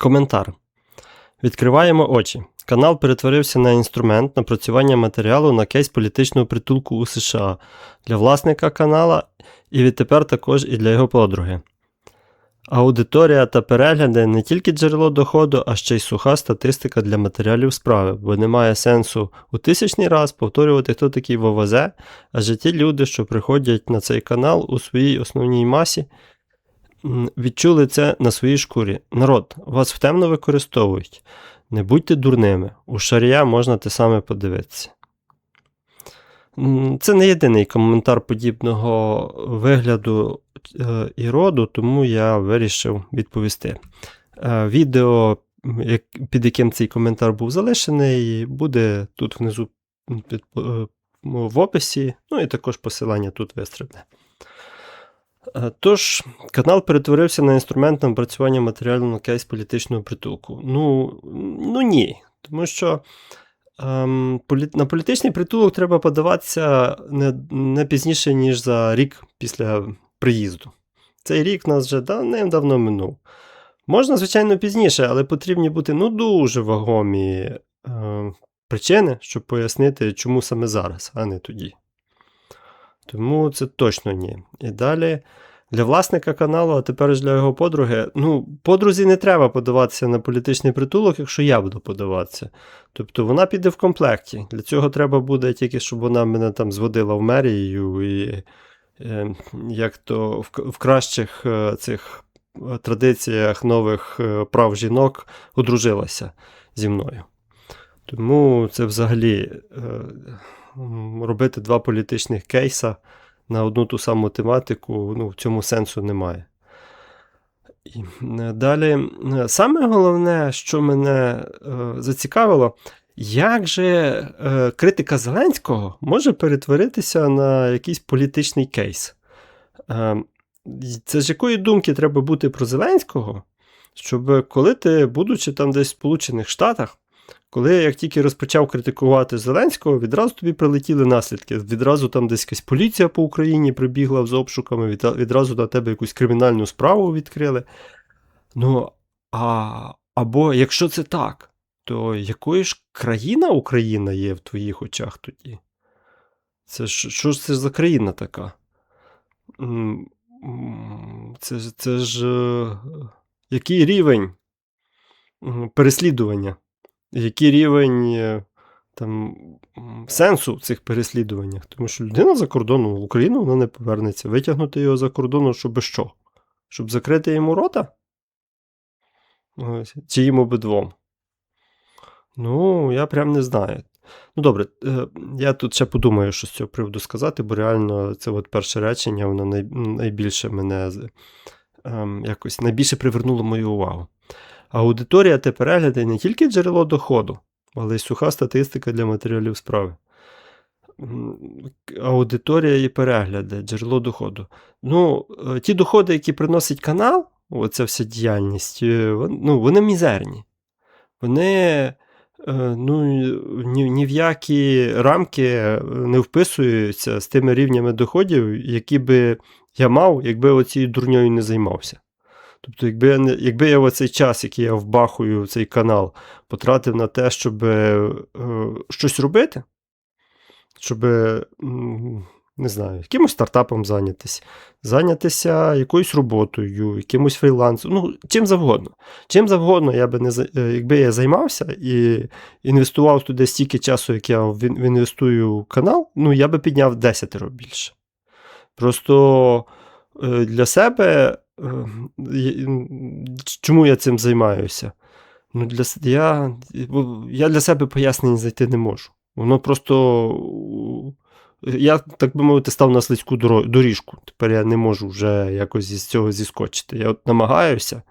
Коментар. Відкриваємо очі. Канал перетворився на інструмент напрацювання матеріалу на кейс політичного притулку у США для власника канала і відтепер також і для його подруги. Аудиторія та перегляди не тільки джерело доходу, а ще й суха статистика для матеріалів справи, бо немає сенсу у тисячний раз повторювати, хто такий ВВЗ, адже ті люди, що приходять на цей канал у своїй основній масі, відчули це на своїй шкурі. Народ, вас втемно використовують. Не будьте дурними, у шарія можна те саме подивитися. Це не єдиний коментар подібного вигляду е, і роду, тому я вирішив відповісти. Е, Відео, під яким цей коментар був залишений, буде тут внизу під, е, в описі, ну і також посилання тут вистрибне. Е, Тож, канал перетворився на інструмент напрацювання матеріалу на кейс політичного притулку. Ну, ну ні. Тому що ем, полі- на політичний притулок треба подаватися не, не пізніше, ніж за рік після приїзду. Цей рік нас вже давним-давно минув. Можна, звичайно, пізніше, але потрібні бути ну, дуже вагомі е, причини, щоб пояснити, чому саме зараз, а не тоді. Тому це точно ні. І далі. Для власника каналу, а тепер ж для його подруги. Ну, подрузі не треба подаватися на політичний притулок, якщо я буду подаватися. Тобто вона піде в комплекті. Для цього треба буде тільки, щоб вона мене там зводила в мерію і е, як то в, в кращих е, цих е, традиціях нових е, прав жінок одружилася зі мною. Тому це взагалі е, робити два політичних кейса на одну ту саму тематику, ну, в цьому сенсу немає. І е, далі, е, саме головне, що мене е, зацікавило, як же е, критика Зеленського може перетворитися на якийсь політичний кейс? Е, це з якої думки треба бути про Зеленського, щоб коли ти, будучи там десь в Сполучених Штатах, коли я як тільки розпочав критикувати Зеленського, відразу тобі прилетіли наслідки. Відразу там десь якась поліція по Україні прибігла з обшуками, відразу на тебе якусь кримінальну справу відкрили. Ну, а, або якщо це так, то якою ж країна Україна є в твоїх очах тоді? Це ж що ж це за країна така? Це, це ж е, який рівень переслідування? Який рівень е, там, сенсу в цих переслідуваннях? Тому що людина за кордоном в Україну вона не повернеться. Витягнути його за кордону, щоб що? Щоб закрити йому рота? Ось. Чи їм обидвом? Ну, я прям не знаю. Ну, добре, е, я тут ще подумаю, що з цього приводу сказати, бо реально це от перше речення, воно найбільше мене ем, якось найбільше привернуло мою увагу. Аудиторія та перегляди не тільки джерело доходу, але й суха статистика для матеріалів справи. Аудиторія і перегляди, джерело доходу. Ну, е, ті доходи, які приносить канал, оця вся діяльність, е, ну, вони мізерні. Вони е, ну, ні, ні в які рамки не вписуються з тими рівнями доходів, які би я мав, якби оцією дурньою не займався. Тобто, якби я, якби я оцей час, який я вбахую цей канал, потратив на те, щоб е, щось робити, щоб, не знаю, якимось стартапом зайнятися, зайнятися якоюсь роботою, якимось фрілансом, ну, чим завгодно. Чим завгодно, я би не, е, якби я займався і інвестував туди стільки часу, як я інвестую в канал, ну, я би підняв 10 більше. Просто е, для себе, чому я цим займаюся? Ну, для, я, я для себе пояснень знайти не можу. Воно просто. Я, так би мовити, став на слизьку доріжку. Тепер я не можу вже якось з цього зіскочити. Я от намагаюся,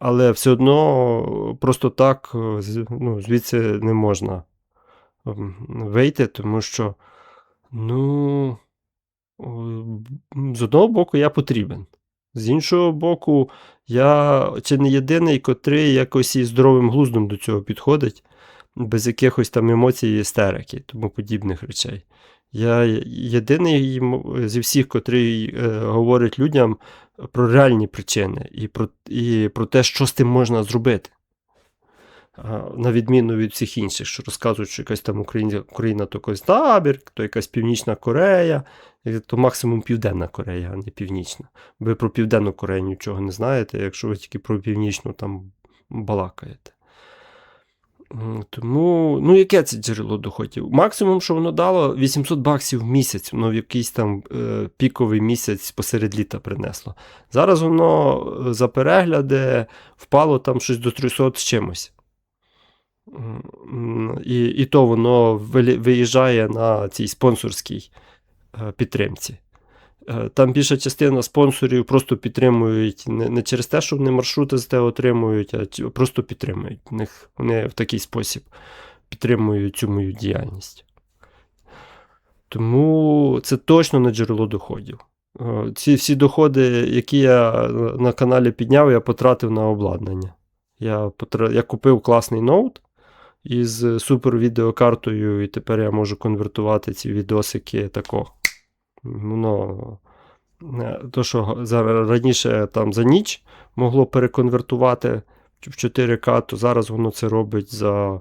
але все одно просто так е, ну, звідси не можна ем, вийти, тому що, ну, з одного боку, я потрібен. З іншого боку, я чи не єдиний, котрий якось із здоровим глуздом до цього підходить, без якихось там емоцій, і істерики, тому подібних речей. Я єдиний зі всіх, котрий е, говорить людям, про реальні причини і про, і про те, що з тим можна зробити. На відміну від всіх інших, що розказують, що якась там Україна, Україна то якийсь табір, то якась Північна Корея, і то максимум Південна Корея, а не Північна. Ви про Південну Корею нічого не знаєте, якщо ви тільки про Північну там балакаєте. Тому, ну, яке це джерело доходів? Максимум, що воно дало 800 баксів в місяць, воно в якийсь там е, піковий місяць посеред літа принесло. Зараз воно е, за перегляди впало там щось до 300 з чимось. І, і то воно виїжджає на цій спонсорській підтримці. Е, Там більша частина спонсорів просто підтримують не, через те, що вони маршрути з те отримують, а просто підтримують. Них вони в такий спосіб підтримують цю мою діяльність. Тому це точно не джерело доходів. Е, Ці всі доходи, які я е, на каналі підняв, я потратив на обладнання. Я, потра... я купив класний ноут із супервідеокартою, і тепер я можу конвертувати ці відосики тако. Воно, е, то, що раніше там за ніч могло переконвертувати в 4К, то зараз воно це робить за,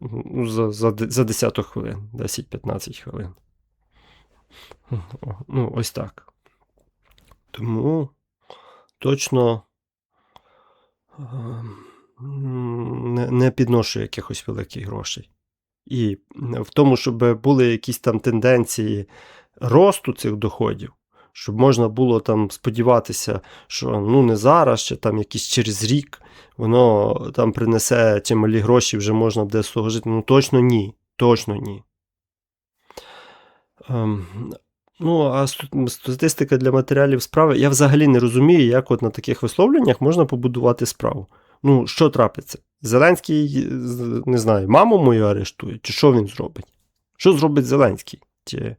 ну, за, за, за десяток хвилин, 10-15 хвилин. Ну, ось так. Тому точно ем, не, не підношу якихось великих грошей. І в тому, щоб були якісь там тенденції росту цих доходів, щоб можна було там сподіватися, що ну не зараз, чи там якийсь через рік воно там принесе чималі гроші, вже можна буде з того жити. Ну точно ні. Точно ні. Ем, ну, а статистика для матеріалів справи. Я взагалі не розумію, як от на таких висловленнях можна побудувати справу. Ну, що трапиться? Зеленський, не знаю, маму мою арештує, чи що він зробить? Що зробить Зеленський? Чи,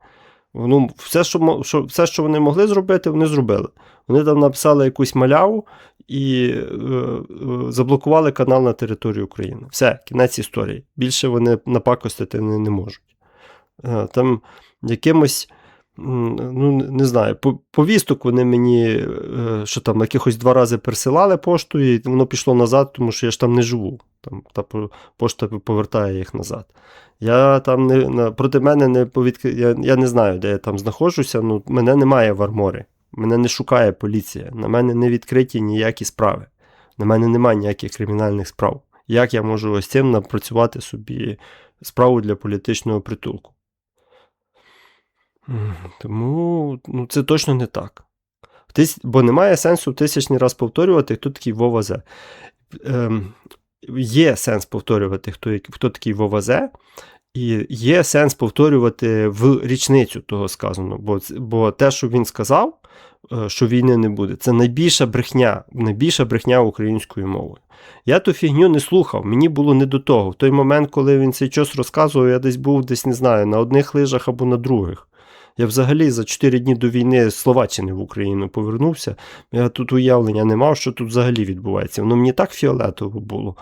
ну, все, що, що, все, що вони могли зробити, вони зробили. Вони там написали якусь маляву і е, е, заблокували канал на території України. Все, кінець історії. Більше вони напакостити не, не можуть. Е, Там якимось, ну не знаю, по- повісток вони мені, е, що там, якихось два рази пересилали поштою, і воно пішло назад, тому що я ж там не живу. Там та пошта повертає їх назад. Я там не проти мене не повідки... я, я не знаю, де я там знаходжуся. Ну, мене немає в арморі. Мене не шукає поліція. На мене не відкриті ніякі справи. На мене немає ніяких кримінальних справ. Як я можу ось цим напрацювати собі справу для політичного притулку? Тому ну, це точно не так. Тис... Бо немає сенсу тисячний раз повторювати, хто такий Вова Зе. Ем, є сенс повторювати, хто, хто такий Вова Зе, і є сенс повторювати в річницю того сказаного. Бо, бо те, що він сказав, е, що війни не буде, це найбільша брехня, найбільша брехня українською мовою. Я ту фігню не слухав, мені було не до того. В той момент, коли він цей час розказував, я десь був десь не знаю, на одних лижах або на других. Я взагалі за 4 дні до війни Словаччини в Україну повернувся. Я тут уявлення не мав, що тут взагалі відбувається. Воно мені так фіолетово було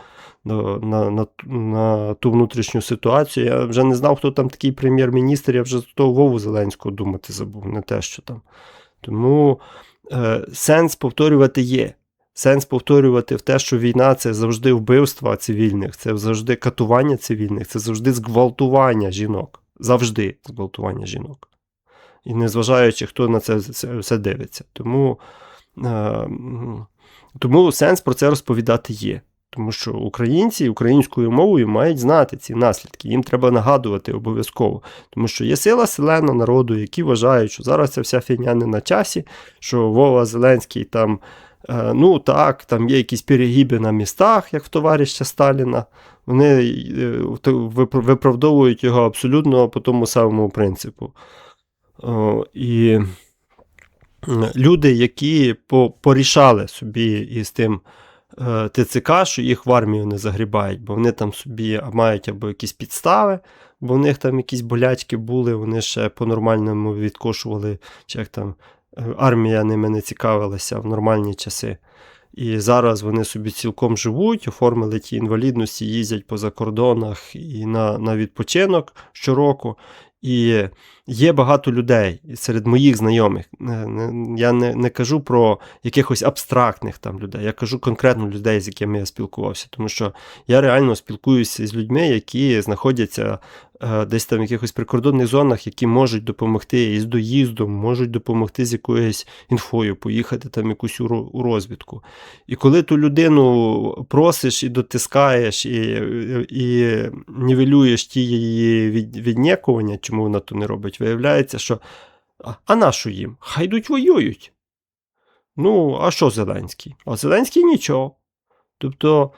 на, на, на, на ту внутрішню ситуацію. Я вже не знав, хто там такий прем'єр-міністр, я вже з того Вову Зеленського думати забув, не те, що там. Тому е, сенс повторювати є. Сенс повторювати в те, що війна це завжди вбивства цивільних, це завжди катування цивільних, це завжди зґвалтування жінок. Завжди зґвалтування жінок. І незважаючи, хто на це все, дивиться. Тому, е, тому сенс про це розповідати є. Тому що українці українською мовою мають знати ці наслідки. Їм треба нагадувати обов'язково. Тому що є сила селена народу, які вважають, що зараз ця вся фігня не на часі, що Вова Зеленський там. е, Ну так, там є якісь перегіби на містах, як в товариша Сталіна. Вони е, виправдовують його абсолютно по тому самому принципу. І люди, які по- порішали собі із тим е, ТЦК, що їх в армію не загрібають, бо вони там собі мають або якісь підстави, бо в них там якісь болячки були, вони ще по-нормальному відкошували, чи як там е, армія ними не цікавилася в нормальні часи. І зараз вони собі цілком живуть, оформили ті інвалідності, їздять по закордонах і на, на відпочинок щороку. І є багато людей серед моїх знайомих. Е, Я не, не кажу про якихось абстрактних там людей, я кажу конкретно людей, з якими я спілкувався. Тому що я реально спілкуюся з людьми, які знаходяться десь там в якихось прикордонних зонах, які можуть допомогти із доїздом, можуть допомогти з якоюсь інфою, поїхати там якусь у, розвідку. І коли ту людину просиш і дотискаєш, і, і нівелюєш ті її від, віднікування, чому вона то не робить, виявляється, що а, а на що їм? Хай йдуть воюють. Ну, а що Зеленський? А Зеленський нічого. Тобто, е,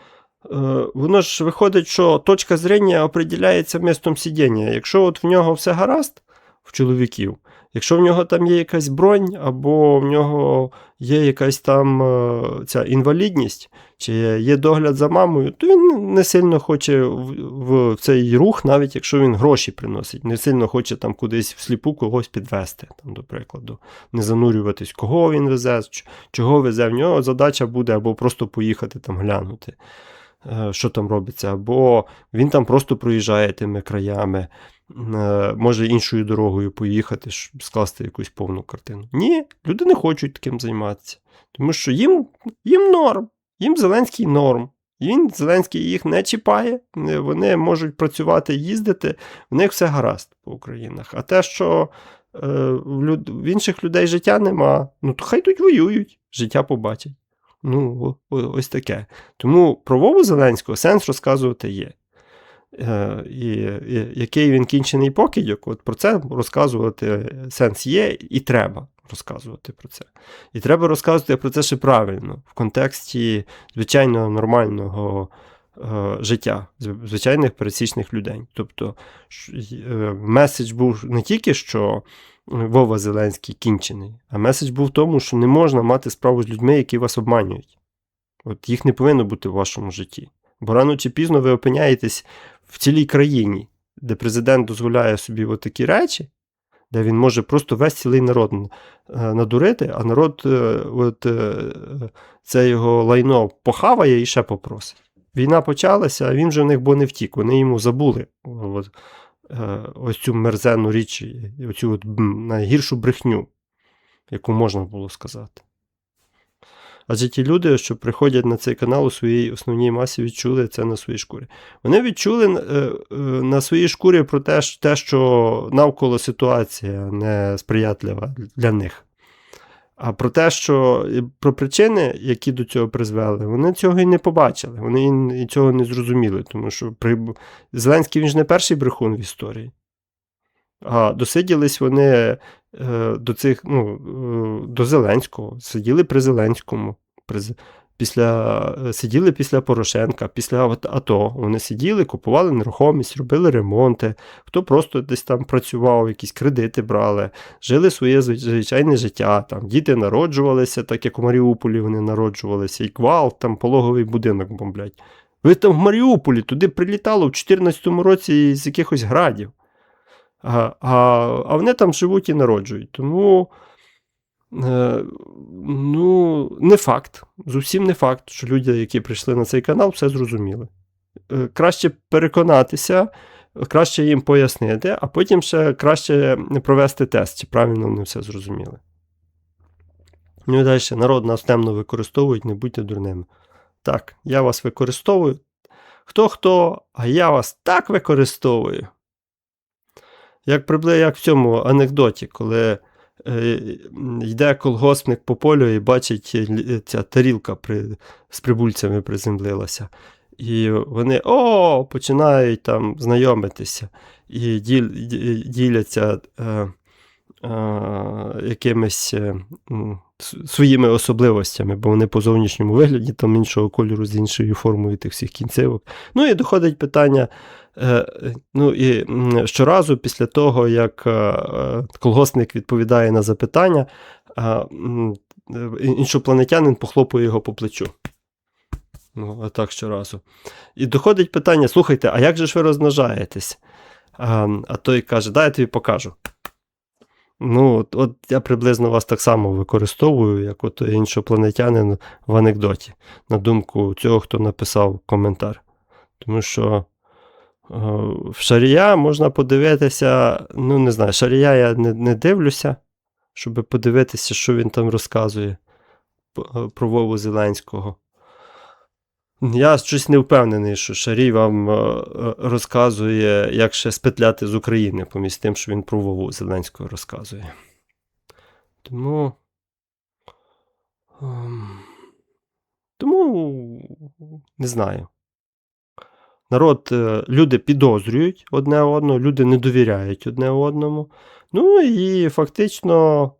воно ж виходить, що точка зрення определяється містом сидіння. Якщо от в нього все гаразд, в чоловіків, якщо в нього там є якась бронь, або в нього є якась там е, ця інвалідність, чи є догляд за мамою, то він не сильно хоче в, в цей рух, навіть якщо він гроші приносить, не сильно хоче там кудись всліпу когось підвести, там, до прикладу, не занурюватись, кого він везе, чого везе. В нього задача буде або просто поїхати там глянути, е, що там робиться, або він там просто проїжджає тими краями, е, може іншою дорогою поїхати, щоб скласти якусь повну картину. Ні, люди не хочуть таким займатися. Тому що їм, їм норм, їм Зеленський норм. Він Зеленський їх не чіпає, вони можуть працювати, їздити, в них все гаразд по Українах. А те, що е, в, люд... в інших людей життя нема, ну то хай тут воюють, життя побачать. Ну, ось таке. Тому про Вову Зеленського сенс розказувати є. Е, і, і який він кінчений покидьок, от про це розказувати сенс є і треба розказувати про це. І треба розказувати про це ще правильно, в контексті звичайного нормального е, життя, звичайних пересічних людей. Тобто е, меседж був не тільки, що Вова Зеленський кінчений, а меседж був в тому, що не можна мати справу з людьми, які вас обманюють. От їх не повинно бути в вашому житті. Бо рано чи пізно ви опиняєтесь в цілій країні, де президент дозволяє собі такі речі, де він може просто весь цілий народ е, надурити, а народ е, от, е, це його лайно похаває і ще попросить. Війна почалася, а він вже в них бо не втік. Вони йому забули от, ось цю мерзенну річ, оцю от найгіршу брехню, яку можна було сказати. Адже ті люди, що приходять на цей канал у своїй основній масі, відчули це на своїй шкурі. Вони відчули е, е, на своїй шкурі про те, що навколо ситуація не сприятлива для них. А про те, що про причини, які до цього призвели, вони цього і не побачили, вони і- цього не зрозуміли. Тому що при... Зеленський він ж не перший брехун в історії. А досиділись вони е, до цих, ну, е, до Зеленського, сиділи при Зеленському, при, після, е, сиділи після Порошенка, після АТО. Вони сиділи, купували нерухомість, робили ремонти, хто просто десь там працював, якісь кредити брали, жили своє звичайне життя. Там, діти народжувалися, так як у Маріуполі вони народжувалися, і гвалт, там пологовий будинок бомблять. Ви там в Маріуполі туди прилітало в 2014 році з якихось градів. А, а, а вони там живуть і народжують. Тому ну, не факт. Зовсім не факт, що люди, які прийшли на цей канал, все зрозуміли. Е, краще переконатися, краще їм пояснити, а потім ще краще провести тест, чи правильно вони все зрозуміли. Ну і далі народ нас темно використовують, не будьте дурними. Так, я вас використовую. Хто хто, а я вас так використовую. Як приблизно як в цьому анекдоті, коли е, йде колгоспник по полю і бачить, е, ця тарілка при, з прибульцями приземлилася. І вони о, починають там знайомитися і діл, діляться е, е, якимись е, своїми особливостями, бо вони по зовнішньому вигляді там іншого кольору з іншою формою тих всіх кінцевок. Ну і доходить питання. Е, Ну і щоразу після того, як е, е, відповідає на запитання, іншопланетянин похлопує його по плечу. Ну, а так щоразу. І доходить питання: слухайте, а як же ж ви розмножаєтесь? А, а той каже, дай я тобі покажу. Ну, от, от я приблизно вас так само використовую, як от іншопланетянин в анекдоті, на думку цього, хто написав коментар. Тому що в Шарія можна подивитися, ну не знаю, Шарія я не, не дивлюся, щоб подивитися, що він там розказує е, про Вову Зеленського. Я щось не впевнений, що Шарій вам е, е, розказує, як ще спетляти з України, помість тим, що він про Вову Зеленського розказує. Тому. ем, Тому не знаю. Народ, е, люди підозрюють одне одного, люди не довіряють одне одному. Ну і фактично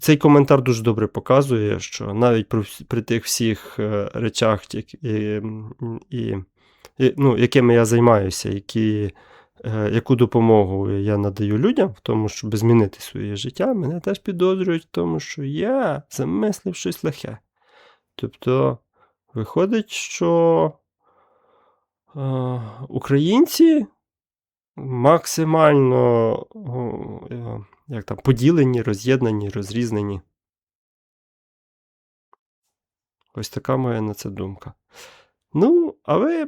цей коментар дуже добре показує, що навіть при, при тих всіх е, речах, і, і, і, ну, якими я займаюся, які, е, яку допомогу я надаю людям в тому, щоб змінити своє життя, мене теж підозрюють в тому, що я замислив щось лихе. Тобто, виходить, що е, українці максимально е, як там, поділені, роз'єднані, розрізнені. Ось така моя на це думка. Ну, а ви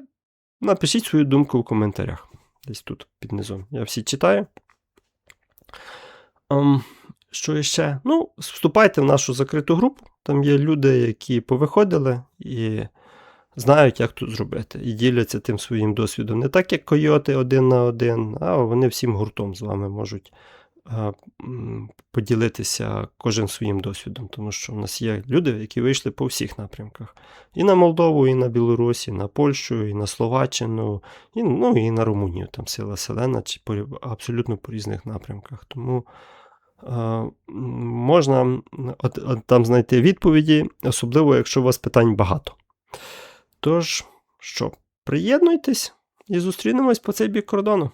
напишіть свою думку у коментарях. Десь тут під низом. Я всі читаю. Ем, що ще? Ну, вступайте в нашу закриту групу. Там є люди, які повиходили і знають, як тут зробити. І діляться тим своїм досвідом. Не так, як койоти один на один, а вони всім гуртом з вами можуть поділитися кожен своїм досвідом. Тому що в нас є люди, які вийшли по всіх напрямках. І на Молдову, і на Білорусь, і на Польщу, і на Словаччину, і, ну, і на Румунію. Там сила селена, чи по, абсолютно по різних напрямках. Тому можна там знайти відповіді, особливо, якщо у вас питань багато. Тож, що, приєднуйтесь і зустрінемось по цей бік кордону.